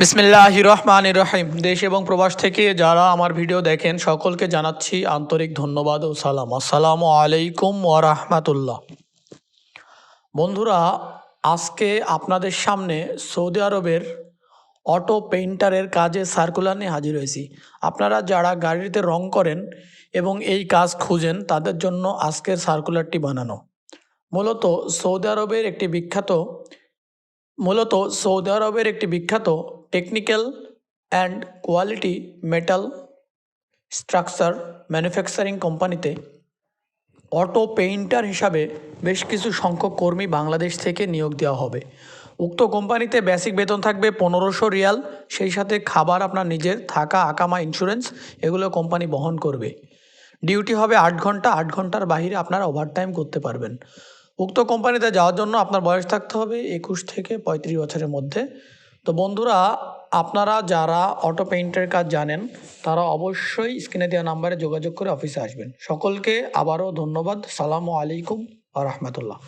বিসমিল্লাহ রহমান রহিম। দেশ এবং প্রবাস থেকে যারা আমার ভিডিও দেখেন, সকলকে জানাচ্ছি আন্তরিক ধন্যবাদ ও সালাম। আসসালামু আলাইকুম ওরহমাতুল্লাহ বন্ধুরা, আজকে আপনাদের সামনে সৌদি আরবের অটো পেইন্টারের কাজে সার্কুলার নিয়ে হাজির হয়েছি। আপনারা যারা গাড়িতে রং করেন এবং এই কাজ খুঁজেন, তাদের জন্য আজকের সার্কুলারটি বানানো। মূলত সৌদি আরবের একটি বিখ্যাত, মূলত সৌদি আরবের একটি বিখ্যাত technical and quality metal structure manufacturing কোম্পানিতে অটো পেইন্টার হিসাবে বেশ কিছু সংখ্যক কর্মী বাংলাদেশ থেকে নিয়োগ দেওয়া হবে। উক্ত কোম্পানিতে বেসিক বেতন থাকবে পনেরোশো রিয়াল, সেই সাথে খাবার আপনার নিজের, থাকা, আকামা ইন্স্যুরেন্স এগুলো কোম্পানি বহন করবে। ডিউটি হবে আট ঘণ্টা, আট ঘণ্টার বাইরে আপনারা ওভারটাইম করতে পারবেন। উক্ত কোম্পানিতে যাওয়ার জন্য আপনার বয়স থাকতে হবে একুশ থেকে পঁয়ত্রিশ বছরের মধ্যে। তো বন্ধুরা, আপনারা যারা অটো পেইন্টের কাজ জানেন, তারা অবশ্যই স্ক্রিনে দেওয়া নাম্বারে যোগাযোগ করে অফিসে আসবেন। সকলকে আবারও ধন্যবাদ। সালামু আলাইকুম আ রহমতুল্লাহ।